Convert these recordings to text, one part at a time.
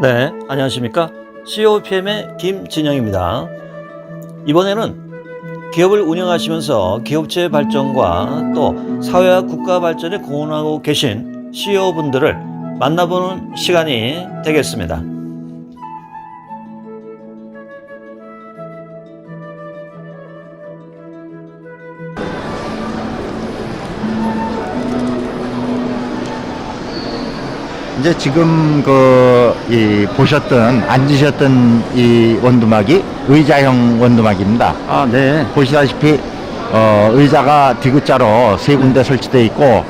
네, 안녕하십니까? COPM의 김진영입니다. 이번에는 기업을 운영하시면서 기업체 발전과 또 사회와 국가 발전에 공헌하고 계신 CEO분들을 만나보는 시간이 되겠습니다. 이제 지금 그 이 보셨던 앉으셨던 이 원두막이 의자형 원두막입니다. 아, 네. 보시다시피 어, 의자가 디귿자로 세 군데 설치되어 있고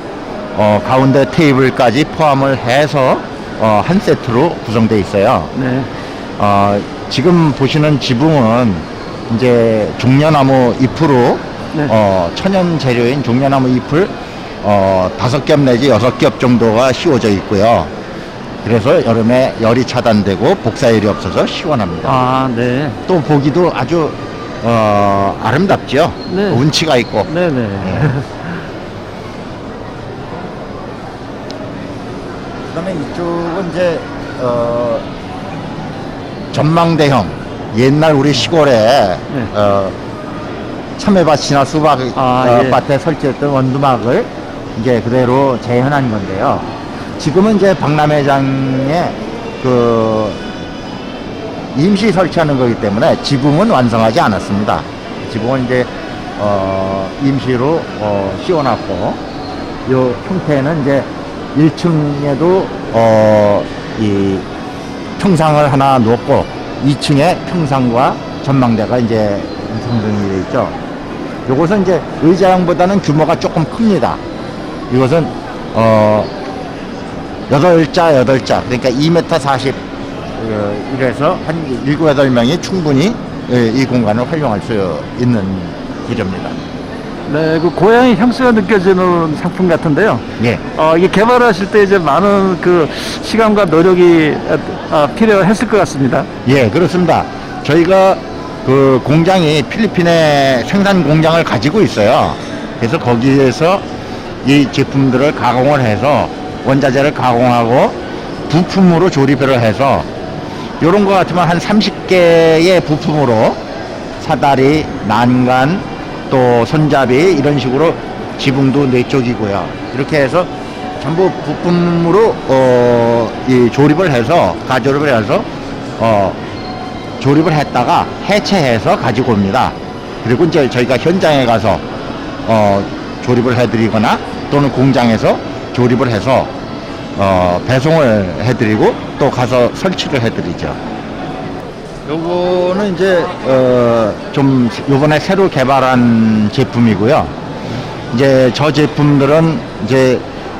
어, 가운데 테이블까지 포함을 해서 어, 한 세트로 구성되어 있어요. 네. 어, 지금 보시는 지붕은 이제 종려나무 잎으로 네. 어, 천연 재료인 종려나무 잎을 어, 다섯 겹 내지 여섯 겹 정도가 씌워져 있고요. 그래서 여름에 열이 차단되고 복사열이 없어서 시원합니다. 아, 네. 또 보기도 아주 어, 아름답죠. 네. 운치가 있고. 네, 네. 그다음에 이쪽은 이제 어, 전망대형 옛날 우리 시골에 어, 참외밭이나 수박 네. 아, 어, 예. 밭에 설치했던 원두막을 이제 그대로 재현한 건데요. 지금은 이제 박람회장에 그 임시 설치하는 거기 때문에 지붕은 완성하지 않았습니다. 지붕은 이제 어, 임시로 어, 씌워놨고 요 형태는 이제 1층에도 어, 이 평상을 하나 놓고 2층에 평상과 전망대가 이제 성등이 되어 있죠. 요것은 이제 의자형보다는 규모가 조금 큽니다. 이것은 어 여덟 자 여덟 자 그러니까 2m 40 어, 이래서 한 7, 8명이 충분히 예, 이 공간을 활용할 수 있는 구조입니다. 네, 그 고향의 향수가 느껴지는 상품 같은데요. 예. 어, 이게 개발하실 때 이제 많은 그 시간과 노력이 어, 필요했을 것 같습니다. 예, 그렇습니다. 저희가 그 공장이 필리핀에 생산 공장을 가지고 있어요. 그래서 거기에서 이 제품들을 가공을 해서 원자재를 가공하고 부품으로 조립을 해서 요런 거 같으면 한 30개의 부품으로 사다리, 난간, 또 손잡이 이런 식으로 지붕도 네 쪽이고요. 이렇게 해서 전부 부품으로 어, 이 조립을 해서 가조립을 해서 어, 조립을 했다가 해체해서 가지고 옵니다. 그리고 이제 저희가 현장에 가서 어, 조립을 해드리거나 또는 공장에서 조립을 해서 어, 배송을 해드리고 또 가서 설치를 해드리죠. 요거는 이제 어, 좀 요번에 새로 개발한 제품이고요. 이제 저 제품들은 이제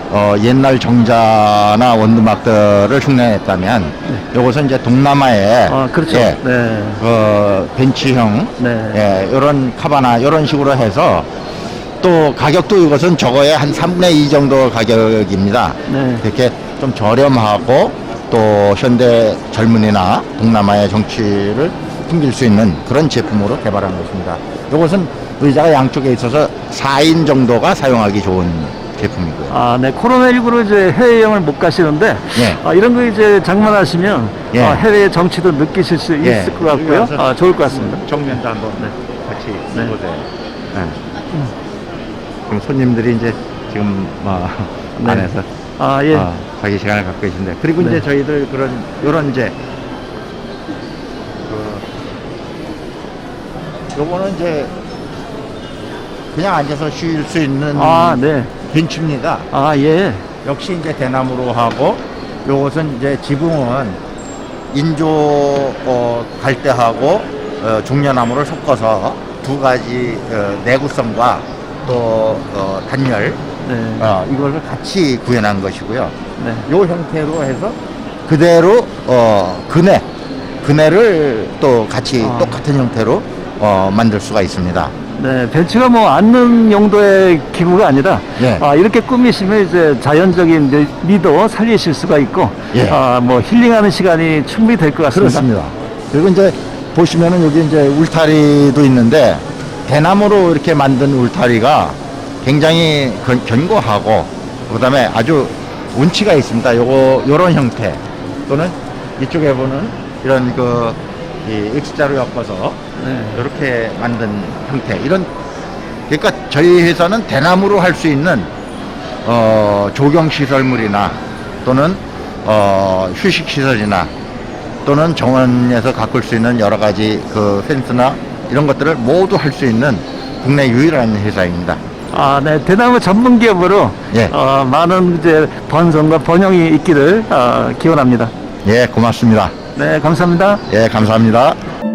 어, 옛날 정자나 원두막들을 흉내냈다면 요것은 이제 동남아에 아, 그렇죠. 예, 네. 그 벤치형 네. 예, 이런 카바나 이런 식으로 해서 또 가격도 이것은 저거의 한 3분의 2 정도 가격입니다. 네. 이렇게 좀 저렴하고 또 현대 젊은이나 동남아의 정치를 풍길 수 있는 그런 제품으로 개발한 것입니다. 이것은 의자가 양쪽에 있어서 4인 정도가 사용하기 좋은 제품이고요. 아, 네. 코로나19로 이제 해외여행을 못 가시는데, 예. 아, 이런 거 이제 장만하시면 예. 아, 해외 정치도 느끼실 수 예. 있을 것 같고요. 아, 좋을 것 같습니다. 정면도 한번 같이 네. 보세요. 그럼 손님들이 이제 지금 뭐 네. 안에서 아, 예. 어, 자기 시간을 갖고 계신데 그리고 네. 이제 저희들 그런 요런 이제 그 요거는 이제 그냥 앉아서 쉴 수 있는 아, 네. 벤치입니다. 아, 예. 역시 이제 대나무로 하고 요것은 이제 지붕은 인조 어, 갈대하고 어, 종려나무를 섞어서 두 가지 어, 내구성과 또 어, 단열 네. 어, 이걸 같이 구현한 것이고요. 네. 요 형태로 해서 그대로 어, 그네 그네를 또 같이 아. 똑같은 형태로 어, 만들 수가 있습니다. 네, 벤치가 뭐 앉는 용도의 기구가 아니라 예. 아, 이렇게 꾸미시면 이제 자연적인 미- 미도 살리실 수가 있고 예. 아, 뭐 힐링하는 시간이 충분히 될 것 같습니다. 그렇습니다. 그리고 이제 보시면은 여기 이제 울타리도 있는데 대나무로 이렇게 만든 울타리가 굉장히 견- 견고하고 그다음에 아주 운치가 있습니다. 요거 요런 형태 또는 이쪽에 보는 이런 그이 X자로 엮어서 네. 이렇게 만든 형태 이런 그러니까 저희 회사는 대나무로 할 수 있는 어, 조경 시설물이나 또는 어, 휴식 시설이나 또는 정원에서 가꿀 수 있는 여러 가지 그 펜스나 이런 것들을 모두 할 수 있는 국내 유일한 회사입니다. 아, 네. 대나무 전문 기업으로 예. 어, 많은 이제 번성과 번영이 있기를 어, 기원합니다. 예, 고맙습니다. 네, 감사합니다. 예, 감사합니다.